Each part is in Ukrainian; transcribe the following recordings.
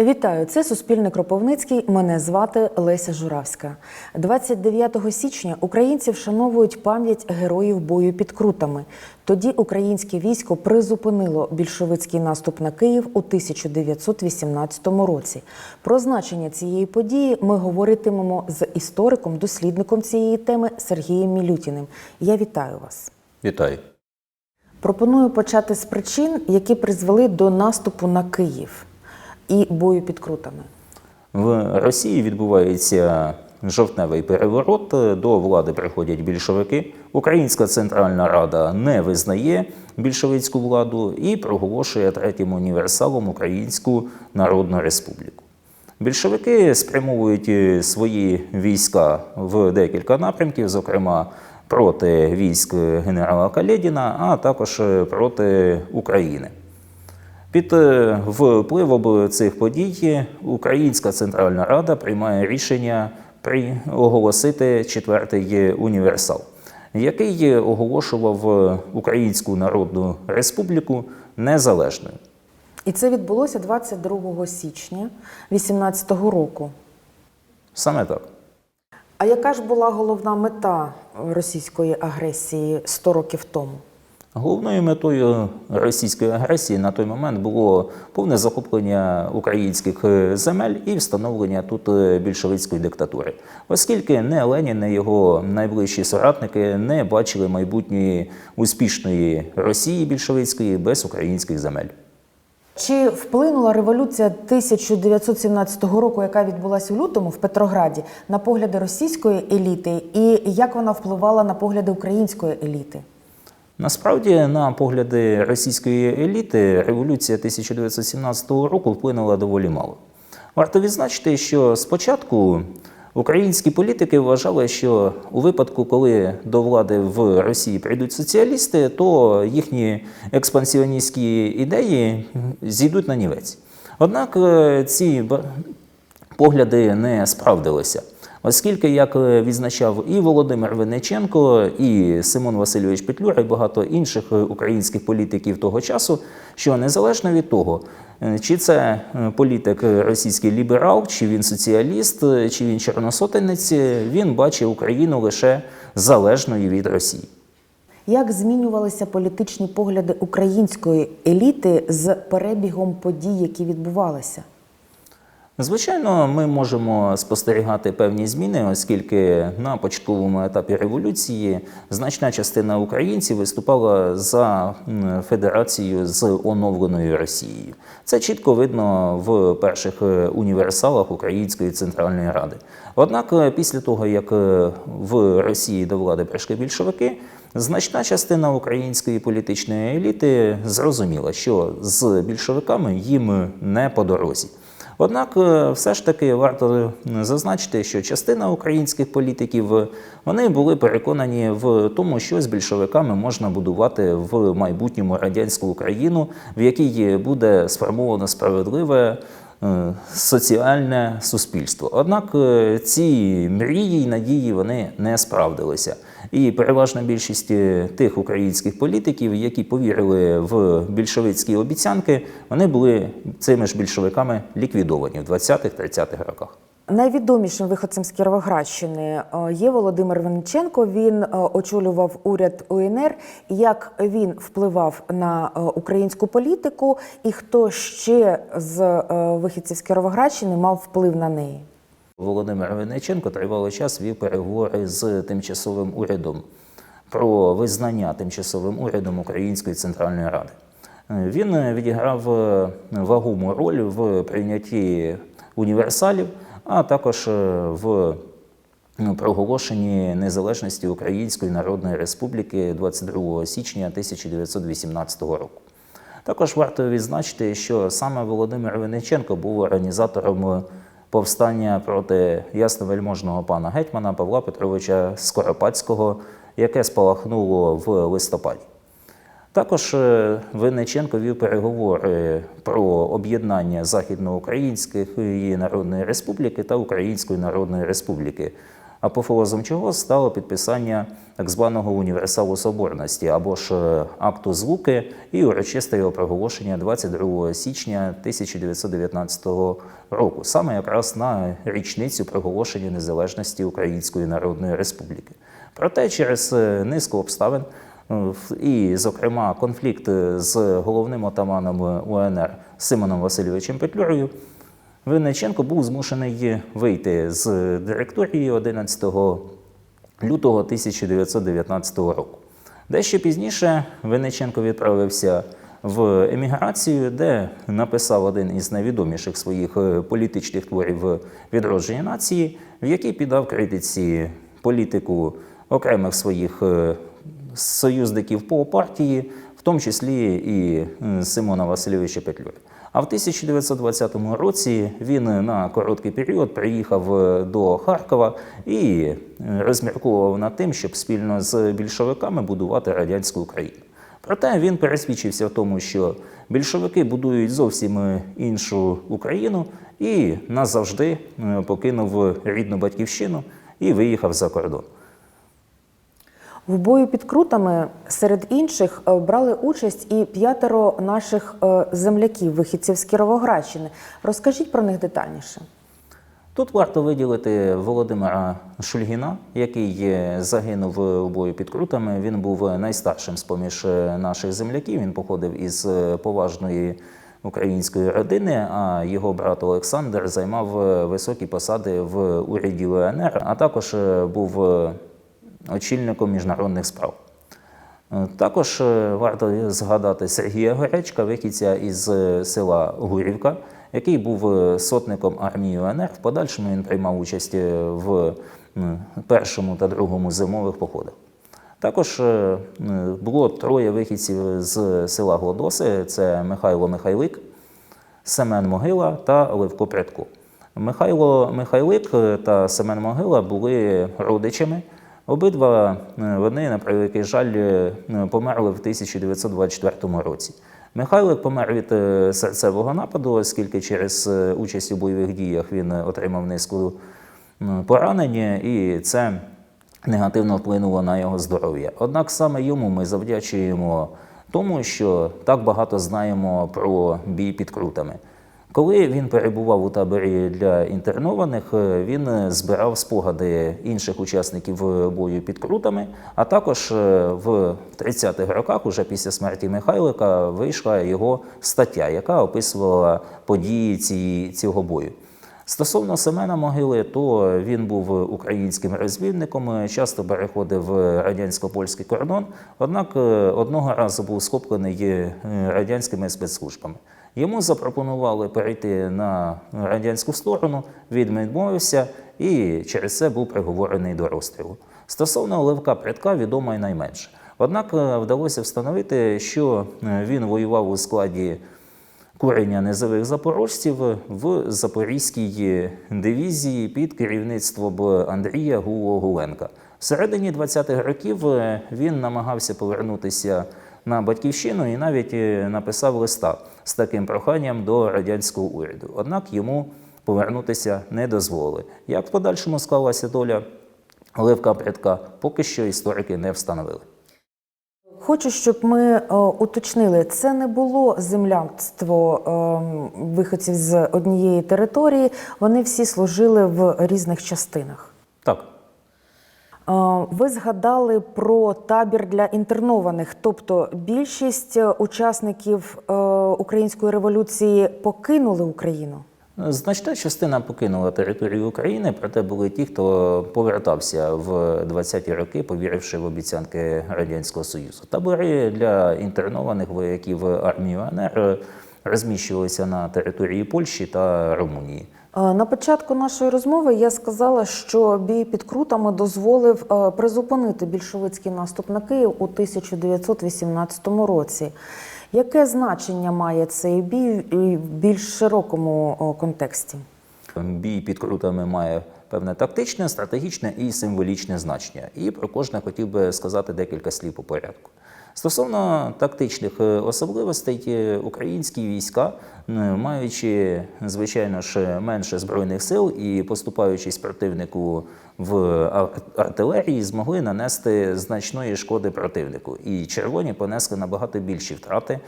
Вітаю, це Суспільне Кропивницький. Мене звати Леся Журавська. 29 січня українці вшановують пам'ять героїв бою під Крутами. Тоді українське військо призупинило більшовицький наступ на Київ у 1918 році. Про значення цієї події ми говоритимемо з істориком, дослідником цієї теми Сергієм Мілютіним. Я вітаю вас. Вітаю. Пропоную почати з причин, які призвели до наступу на Київ і бою під Крутами. В Росії відбувається жовтневий переворот. До влади приходять більшовики. Українська Центральна Рада не визнає більшовицьку владу і проголошує третім універсалом Українську Народну Республіку. Більшовики спрямовують свої війська в декілька напрямків, зокрема проти військ генерала Калєдіна, а також проти України. Під е, впливом цих подій Українська Центральна Рада приймає рішення при оголосити четвертий універсал, який оголошував Українську Народну Республіку незалежною. І це відбулося 22 січня 2018 року. Саме так. А яка ж була головна мета російської агресії 100 років тому? Головною метою російської агресії на той момент було повне захоплення українських е, земель і встановлення тут е, більшовицької диктатури, оскільки не Ленін, не його найближчі соратники не бачили майбутньої успішної Росії більшовицької без українських земель. Чи вплинула революція 1917 року, яка відбулася у лютому в Петрограді, на погляди російської еліти, і як вона впливала на погляди української еліти? Насправді, на погляди російської еліти, революція 1917 року вплинула доволі мало. Варто відзначити, що спочатку українські політики вважали, що у випадку, коли до влади в Росії прийдуть соціалісти, то їхні експансіоністські ідеї зійдуть на нівець. Однак е, ці погляди не справдилися. Оскільки, як е, відзначав і Володимир Винниченко, і Симон Васильович Петлюра, і багато інших е, українських політиків того часу, що незалежно від того, е, чи це політик російський ліберал, чи він соціаліст, чи він чорносотенець, він бачить Україну лише залежною від Росії. Як змінювалися політичні погляди української еліти з перебігом подій, які відбувалися? Звичайно, ми можемо спостерігати певні зміни, оскільки на початковому етапі революції значна частина українців виступала за федерацію з оновленою Росією. Це чітко видно в перших е, універсалах Української центральної ради. Однак, е, після того як е, в Росії до влади прийшли більшовики, значна частина української політичної еліти зрозуміла, що з більшовиками їм не по дорозі. Однак, е, все ж таки варто зазначити, що частина українських політиків е, вони були переконані в тому, що з більшовиками можна будувати в майбутньому радянську Україну, в якій буде сформовано справедливе. Е, Соціальне суспільство. Однак е, ці мрії й надії вони не справдилися. І переважна більшість е, тих українських політиків, які повірили в більшовицькі обіцянки, вони були цими ж більшовиками ліквідовані в 20-30-х роках. Найвідомішим виходцем з Кіровоградщини е, є Володимир Вениченко. Він е, очолював уряд УНР. Як він впливав на е, українську політику, і хто ще з вихідців з Кіровоградщини мав вплив на неї? Володимир Винниченко тривалий час вів переговори з тимчасовим урядом про визнання тимчасовим урядом Української центральної ради. Він відіграв вагому роль в прийнятті універсалів, а також е, в ну, проголошенні незалежності Української Народної Республіки 22 січня 1918 року. Також варто відзначити, що саме Володимир Винниченко був організатором повстання проти ясновельможного пана гетьмана Павла Петровича Скоропадського, яке спалахнуло в листопаді. Також е, Винниченко вів переговори про об'єднання Західноукраїнської Народної Республіки та Української Народної Республіки апофеозом чого стало підписання так званого універсалу соборності або ж е, акту злуки і урочисте його проголошення 22 січня 1919 року, саме якраз на річницю проголошення незалежності Української Народної Республіки. Проте через е, низку обставин е, і, зокрема, конфлікт е, з головним отаманом УНР Симоном Васильовичем Петлюрою, Винниченко був змушений вийти з директорії 11 лютого 1919 року. Дещо пізніше Винниченко відправився в еміграцію, де написав один із найвідоміших своїх е, політичних творів відродження нації, в якій піддав критиці політику окремих своїх е, союзників по партії, в тому числі і Симона Васильовича Петлюри. А в 1920 році він на короткий період приїхав е, до Харкова і розмірковував над тим, щоб спільно з більшовиками будувати радянську Україну. Проте він пересвідчився в тому, що більшовики будують зовсім е, іншу Україну і назавжди е, покинув рідну батьківщину і виїхав за кордон. В бою під крутами серед інших е, брали участь і п'ятеро наших е, земляків, вихідців з Кіровоградщини. Розкажіть про них детальніше. Тут варто виділити Володимира Шульгіна, який е, загинув у бою під крутами. Він був найстаршим з поміж е, наших земляків. Він походив із е, поважної української родини. А його брат Олександр займав е, високі посади в уряді УНР, а також е, був е, очільником міжнародних справ. Е, Також е, варто згадати Сергія Горячка, вихідця із е, села Гурівка, який був сотником армії УНР. В подальшому він приймав участь в першому та другому зимових походах. Також було троє вихідців з села Глодоси: це Михайло Михайлик, Семен Могила та Левко Прядко. Михайло Михайлик та Семен Могила були родичами. Обидва е, вони, на превеликий жаль, е, померли в 1924 році. Михайлик помер від е, серцевого нападу, оскільки через участь у бойових діях він отримав низку м, поранень, і це негативно вплинуло на його здоров'я. Однак саме йому ми завдячуємо тому, що так багато знаємо про бій під крутами. Коли він перебував у таборі для інтернованих, е, він е, збирав спогади інших учасників е, бою під крутами, а також в 30-х роках, уже після смерті Михайлика, вийшла його стаття, яка описувала події цієї, цього бою. Стосовно Семена Могили, то він був українським розвідником, часто переходив е, радянсько-польський кордон, однак одного разу був схоплений радянськими спецслужбами. Йому запропонували перейти на радянську сторону, він відмовився і через це був приговорений до розстрілу. Стосовно Левка Прядка відомо й найменше. Однак е, вдалося встановити, що е, він воював у складі курення низових запорожців в Запорізькій дивізії під керівництвом Андрія Гуло-Гуленка. В середині 20-х років е, він намагався повернутися на батьківщину і навіть написав листа з таким проханням до радянського уряду. Однак йому повернутися не дозволили. Як в подальшому склалася доля Левка Прядка, поки що історики не встановили. Хочу, щоб ми е, уточнили, це не було земляцтво е, виходців з однієї території. Вони всі служили в різних частинах. Ви згадали про табір для інтернованих, тобто більшість е, учасників е, української революції покинули Україну. Значна частина покинула територію України, проте були ті, хто повертався в 20-ті роки, повіривши в обіцянки Радянського Союзу. Табори для інтернованих вояків армії УНР розміщувалися на території Польщі та Румунії. Е, На початку нашої розмови я сказала, що бій під крутами дозволив е, призупинити більшовицький наступ на Київ у 1918 році. Яке значення має цей бій в більш широкому контексті? Бій під крутами має певне тактичне, стратегічне і символічне значення. І про кожне хотів би сказати декілька слів по порядку. Стосовно тактичних е, особливостей, е, українські війська, маючи звичайно ж менше збройних сил і поступаючись противнику в артилерії, змогли нанести значної шкоди противнику. І червоні понесли набагато більші втрати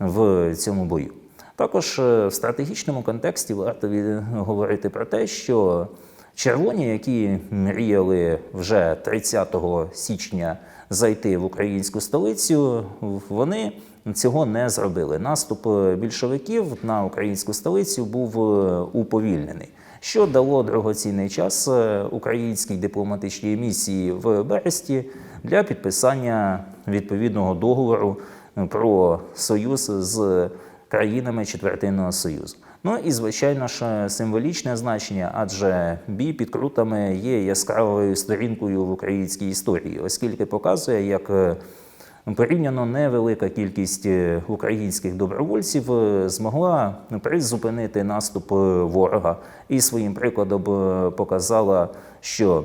в цьому бою. Також е, в стратегічному контексті варто говорити про те, що червоні, які мріяли вже 30 січня зайти в українську столицю, вони цього не зробили. Наступ е, більшовиків на українську столицю був е, уповільнений. Що дало дорогоцінний час е, українській дипломатичній місії в Бересті для підписання відповідного договору про союз з країнами Четвертинного Союзу. Ну і звичайно ж символічне значення, адже бій під крутами є яскравою сторінкою в українській історії, оскільки показує, як е, порівняно невелика кількість е, українських добровольців е, змогла призупинити наступ ворога і своїм прикладом показала, що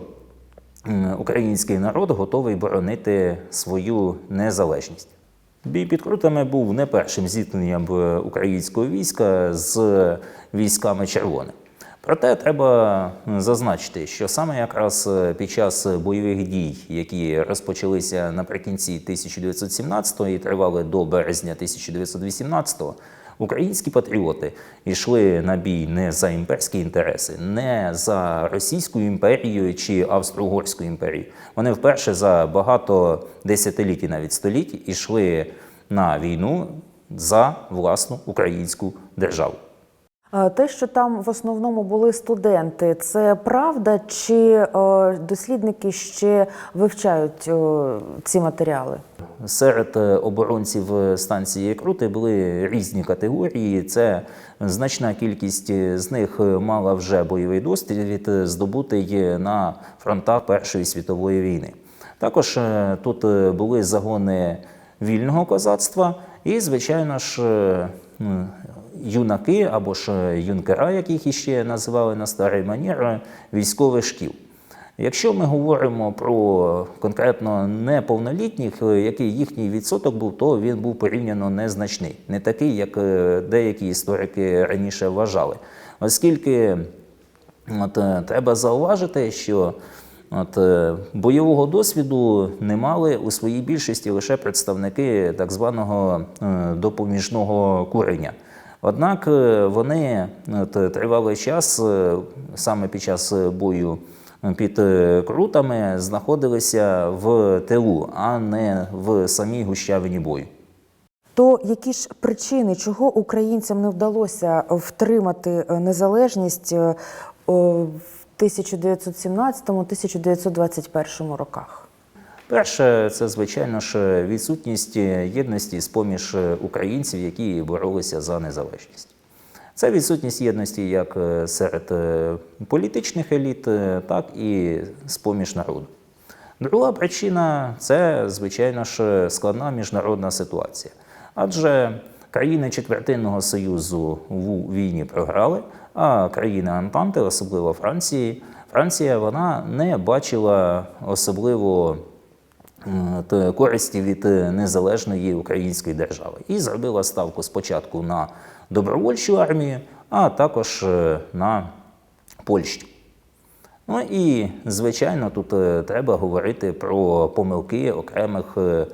український народ готовий боронити свою незалежність. Бій під крутами був не першим зіткненням е, українського війська з військами червоних. Проте треба зазначити, що саме якраз е, під час бойових дій, які розпочалися наприкінці 1917-го і тривали до березня 1918-го, Українські патріоти йшли на бій не за імперські інтереси, не за Російську імперію чи Австро-Угорську імперію. Вони вперше за багато десятиліть і навіть століть йшли на війну за власну українську державу. Е, Те, що там в основному були студенти, це правда, чи е, дослідники ще вивчають е, ці матеріали? Серед оборонців станції Крути були різні категорії. Це значна кількість з них мала вже бойовий досвід, здобутий на фронтах Першої світової війни. Також тут були загони вільного козацтва і, звичайно ж, юнаки або ж е, юнкера, яких іще називали на старий манір, е, військових шкіл. Якщо ми говоримо про конкретно неповнолітніх, е, який їхній відсоток був, то він був порівняно незначний, не такий, як деякі історики раніше вважали. Оскільки от, треба зауважити, що от, бойового досвіду не мали у своїй більшості лише представники так званого допоміжного курення. Однак е, вони от, тривалий час, е, саме під час бою під е, крутами, знаходилися в тилу, а не в самій гущавині бою. То які ж причини, чого українцям не вдалося втримати е, незалежність е, в 1917-1921 роках? Перше, це звичайно ж відсутність єдності з поміж українців, які боролися за незалежність. Це відсутність єдності як е, серед е, політичних еліт, е, так і з поміж народу. Друга причина це, звичайно ж, складна міжнародна ситуація. Адже країни Четвертинного Союзу в війні програли, а країни Антанти, особливо Франції, Франція вона не бачила особливо користі від е, незалежної української держави і зробила ставку спочатку на добровольчу армію, а також е, на Польщу. Ну і, звичайно, тут е, треба говорити про помилки окремих е,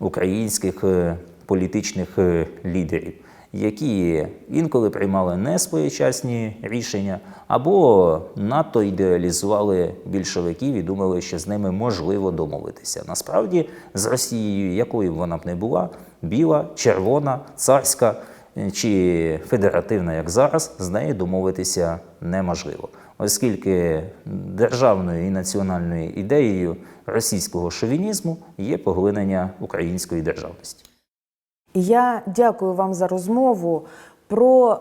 українських е, політичних е, лідерів, які інколи приймали несвоєчасні рішення або надто ідеалізували більшовиків і думали, що з ними можливо домовитися. Насправді, з Росією, якою б вона б не була, біла, червона, царська чи федеративна, як зараз, з нею домовитися неможливо оскільки державною і національною ідеєю російського шовінізму є поглинення української державності. Я дякую вам за розмову. Про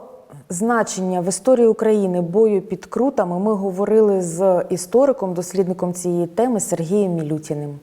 значення в історії України бою під крутами ми говорили з істориком, дослідником цієї теми Сергієм Мілютіним.